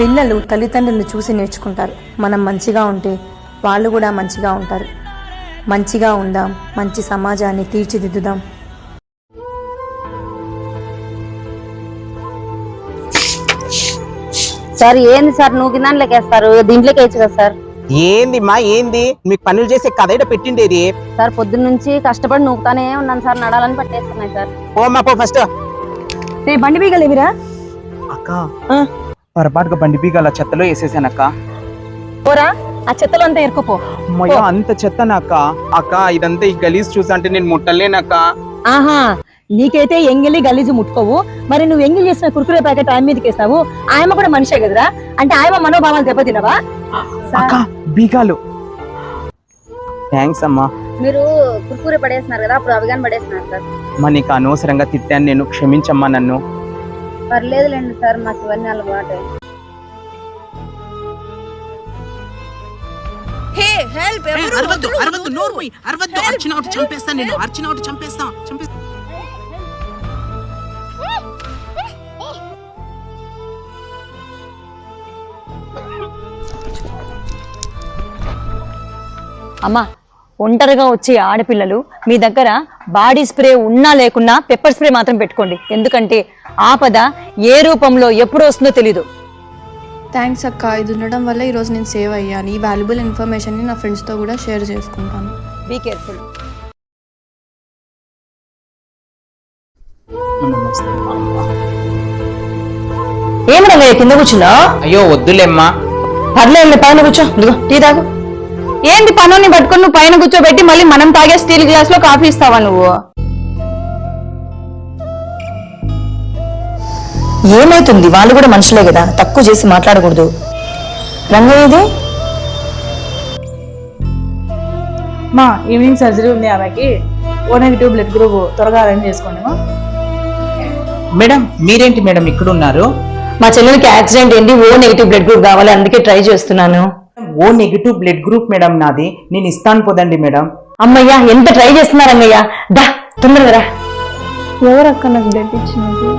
పిల్లలు తల్లిదండ్రులను చూసి నేర్చుకుంటారు. మనం మంచిగా ఉంటే వాళ్ళు కూడా మంచిగా ఉంటారు. మంచిగా ఉందాం మంచి సమాజాన్ని తీర్చిదిద్దుదాం. సార్ ఏంది సార్? నువ్వు కింద లెక్కేస్తారు దీంట్లోకి వేయచ్చు కదా సార్? ఏంది మా ఏంది? మీకు పనులు చేసే కథ పెట్టిండేది. సార్ పొద్దున్న నుంచి కష్టపడి నూకుతానే ఉన్నాను సార్. నడాలని పట్టేస్తున్నాయి సార్. ఓ మా పో ఫస్ట్ రే బండి బీగలేవిరా అక్క. పొరపాటుగా బండి బీగాల చెత్తలో వేసేసానక్క. పోరా ఆ చెత్తలో అంతా ఇరుకుపో అమ్మయ్య అంత చెత్తనక్క. అక్క ఇదంతా ఈ గలీజ్ చూసంటే నేను ముట్టలేనక్క. ఆహా నీకైతే ఎంగిలి గలీజు ముట్టుకోవు. మరి నువ్వు ఎంగిలి చేసిన కుర్కురే ప్యాకెట్ ఆయన మీదకి వేస్తావు. ఆయమ కూడా మనిషే కదరా. అంటే ఆయమ మనోభావాలు దెబ్బతినవా? అక్క బీగాలు. థ్యాంక్స్ అమ్మా. మీరు కుర్కూరే పడేస్తున్నారు కదా అప్పుడు అవిగాని పడేస్తున్నారు సార్ అమ్మా నీకు అనవసరంగా తిట్టాను నేను క్షమించమ్మా నన్ను. పర్లేదులేండి సార్ మాకు ఇవన్నీ అలవాటే. అరవద్దు అరవద్దు నోరు పోయి అరవద్దు అర్చిన ఒకటి చంపేస్తా నేను. అర్చిన ఒకటి చంపేస్తా. చంపేస్తా. అమ్మా ఒంటరిగా వచ్చే ఆడపిల్లలు మీ దగ్గర బాడీ స్ప్రే ఉన్నా లేకున్నా పెప్పర్ స్ప్రే మాత్రం పెట్టుకోండి. ఎందుకంటే ఆపద ఏ రూపంలో ఎప్పుడు వస్తుందో తెలీదు. థ్యాంక్స్ అక్క. ఇది ఉండడం వల్ల ఈరోజు నేను సేవ్ అయ్యాను. ఈ వాల్యుబుల్ ఇన్ఫర్మేషన్ని నా ఫ్రెండ్స్తో కూడా షేర్ చేసుకుంటాను. బీ కేర్ఫుల్ ఏమిరా కింద కూర్చున్నా అయ్యో వద్దులేమ్మా. పర్లేదు పైన కూర్చో. టీ తాగు. ఏంది పనుని పట్టుకొని నువ్వు పైన కూర్చోబెట్టి మళ్ళీ మనం తాగే స్టీల్ గ్లాస్లో కాఫీ ఇస్తావా నువ్వు? ఏమైతుంది? వాళ్ళు కూడా మనుషులే కదా. తక్కువ చేసి మాట్లాడకూడదు. రంగయ్య ఇది? మా ఈవినింగ్ సర్జరీ ఉంది ఆమెకి. O negative blood group. త్వరగా అరేంజ్ చేసుకోండి మా. మేడం మీరేంటి మేడం ఇక్కడ ఉన్నారు మా చెల్లెలకి యాక్సిడెంట్ ఏంటి? ఓ నెగిటివ్ బ్లడ్ గ్రూప్ కావాలి. అందుకే ట్రై చేస్తున్నాను. O negative blood group madam నాది. నేను ఇస్తాను పోదండి మేడం అమ్మయ్యా ఎంత ట్రై చేస్తున్నారు అమ్మయ్య దా తొందరగా రా. ఎవరక్క నాకు బ్లడ్ ఇచ్చినది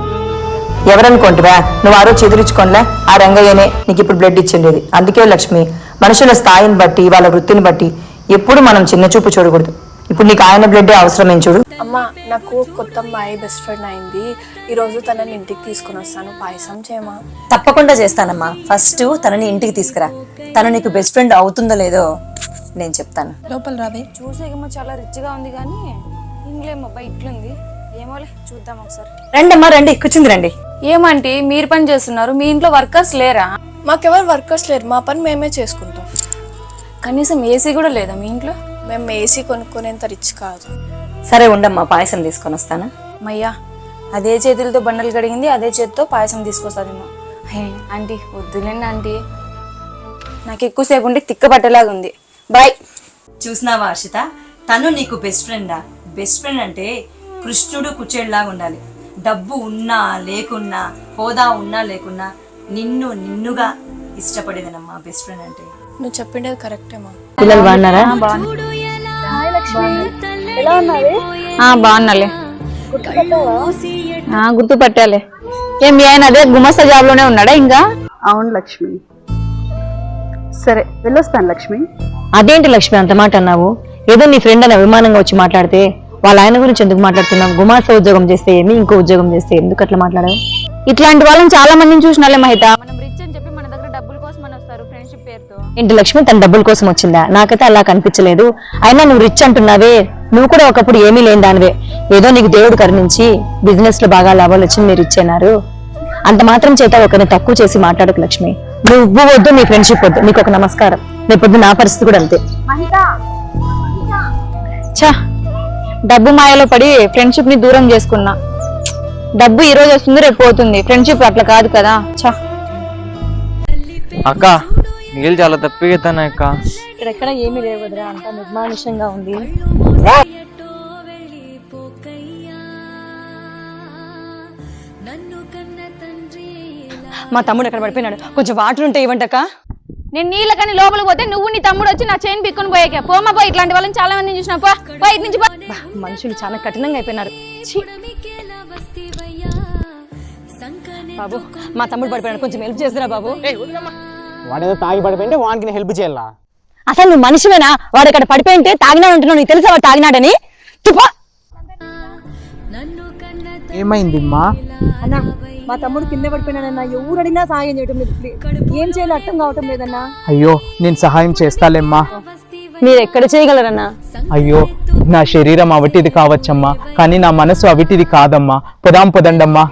ఎవరనుకుంటురా నువ్వు ఆ రోజు చెదిరించుకోనిలే ఆ రంగయ్యనే నీకు ఇప్పుడు బ్లడ్ ఇచ్చిండేది. అందుకే లక్ష్మి మనుషుల స్థాయిని బట్టి వాళ్ళ వృత్తిని బట్టి ఎప్పుడు మనం చిన్న చూపు చూడకూడదు. ఇప్పుడు నీకు ఆయన బ్లడ్ అవసరమేం చూడు. అమ్మ నాకు కొత్త అమ్మాయి బెస్ట్ ఫ్రెండ్ అయింది ఈరోజు తనని ఇంటికి తీసుకుని వస్తాను. పాయసం చేయమా? తప్పకుండా చేస్తానమ్మా. ఫస్ట్ తనని ఇంటికి తీసుకురా. తను నీకు బెస్ట్ ఫ్రెండ్ అవుతుందో లేదో నేను చెప్తాను. లోపల రావే. చూసేకేమో చాలా రిచ్గా ఉంది కానీ ఇంగ్లేమో అబ్బాయి ఇట్లుంది. ఏమోలే చూద్దాం ఒకసారి. రండి అమ్మా రండి. కూర్చుంది రండి. ఏమంటే మీరు పని చేస్తున్నారు. మీ ఇంట్లో వర్కర్స్ లేరా? మాకెవరు వర్కర్స్ లేరు. మా పని మేమే చేసుకుంటాం. కనీసం ఏసీ కూడా లేదా మీ ఇంట్లో? మేము ఏసీ కొనుక్కునేంత రిచ్ కాదు. సరే ఉండమ్మా పాయసం తీసుకొని వస్తాను? మయ్యా అదే చేతులతో బండలు కడిగింది అదే చేతితో పాయసం తీసుకొస్తుందేమో హే ఆంటీ వద్దులేండి ఆంటీ. నాకు ఎక్కువసేపు ఉండి తిక్క పట్టేలాగా ఉంది. బాయ్ చూసినావా హర్షిత? తను నీకు బెస్ట్ ఫ్రెండా బెస్ట్ ఫ్రెండ్ అంటే కృష్ణుడు కుచేడులాగా ఉండాలి. డబ్బు ఉన్నా లేకున్నా హోదా ఉన్నా లేకున్నా నిన్ను నిన్నుగా ఇష్టపడేదనమ్మా బెస్ట్ ఫ్రెండ్ అంటే. నువ్వు చెప్పిండేది కరెక్టేమా పిల్లలు బాగున్నారా? బాగున్నాలే. గుర్తుపట్టాలి. ఏం మీ ఆయన అదే గుమస్తా జాబ్లోనే ఉన్నాడా ఇంకా? అవును లక్ష్మి. సరే వెళ్ళొస్తాను లక్ష్మి. అదేంటి లక్ష్మి అంత మాట అన్నావు? ఏదో నీ ఫ్రెండ్ అని అభిమానంగా వచ్చి మాట్లాడితే వాళ్ళ ఆయన గురించి ఎందుకు మాట్లాడుతున్నావు? గుమాస్త ఉద్యోగం చేస్తే ఏమి ఇంకో ఉద్యోగం చేస్తే ఎందుకు అట్లా మాట్లాడావు? ఇట్లాంటి వాళ్ళని చాలా మందిని చూసినాలే మహిత. ఏంటి? లక్ష్మి తన డబ్బుల కోసం వచ్చిందా? నాకైతే అలా కనిపించలేదు. అయినా నువ్వు రిచ్ అంటున్నావే. నువ్వు కూడా ఒకప్పుడు ఏమీ లేని దానివే. ఏదో నీకు దేవుడు కరుణించి బిజినెస్లో బాగా లాభాలు వచ్చి మీరు ఇచ్చేనారు అంత మాత్రం చేత ఒకరిని తక్కువ చేసి మాట్లాడకు లక్ష్మి. నువ్వు వద్దు నీ ఫ్రెండ్షిప్ వద్దు. నీకు ఒక నమస్కారం. రేపొద్దు నా పరిస్థితి కూడా అంతే. ఛా! డబ్బు మాయలో పడి ఫ్రెండ్షిప్ని దూరం చేసుకున్నా. డబ్బు ఈ రోజు వస్తుంది రేపు పోతుంది. ఫ్రెండ్షిప్ అట్లా కాదు కదా. ఛా! అక్క! నీళ్ళు చాలా తప్పిగెత్తాను అక్క. ఇక్కడెక్కడ ఏమీ లేవు వదిరా అంతా నిర్మానుష్యంగా ఉంది. మా తమ్ముడు ఎక్కడ పడిపోయినాడు. కొంచెం వాటర్ ఉంటే ఇవ్వంటక్క నేను నీళ్ళ కానీ లోపలికి పోతే నువ్వు నీ తమ్ముడు వచ్చి నా చైన్ పిక్కుని పోయాక. పోమా పోయి ఇట్లాంటి వాళ్ళని చాలా మందిని చూసిన. పో పోయి నుంచి మనుషులు చాలా కఠినంగా అయిపోయినారు. బాబు మా తమ్ముడు పడిపోయాడు కొంచెం హెల్ప్ చేస్తున్నా బాబు? వాడేదో తాగి పడిపోయింటే వానికి హెల్ప్ చేయాలా? అసలు నువ్వు మనిషివేనా? వాడు ఇక్కడ పడిపోయింటే తాగినాడు అంటున్నావు నీకు తెలుసా వాడు తాగినాడని? తుపా! ఏమైంది అన్నా మా తమ్ముడు కింద పడిపోయినాడన్నా ఎవరు అడిగినా సాయం చేయటం లేదు ఏం చేయాలో అర్థం కావటం లేదన్నా. అయ్యో నేను సహాయం చేస్తాలేమ్మా. మీరు ఎక్కడ చేయగలరన్నా? అయ్యో నా శరీరం అవిటిది కావచ్చమ్మా కానీ నా మనసు అవిటిది కాదమ్మా. పొదాం పొదండమ్మా.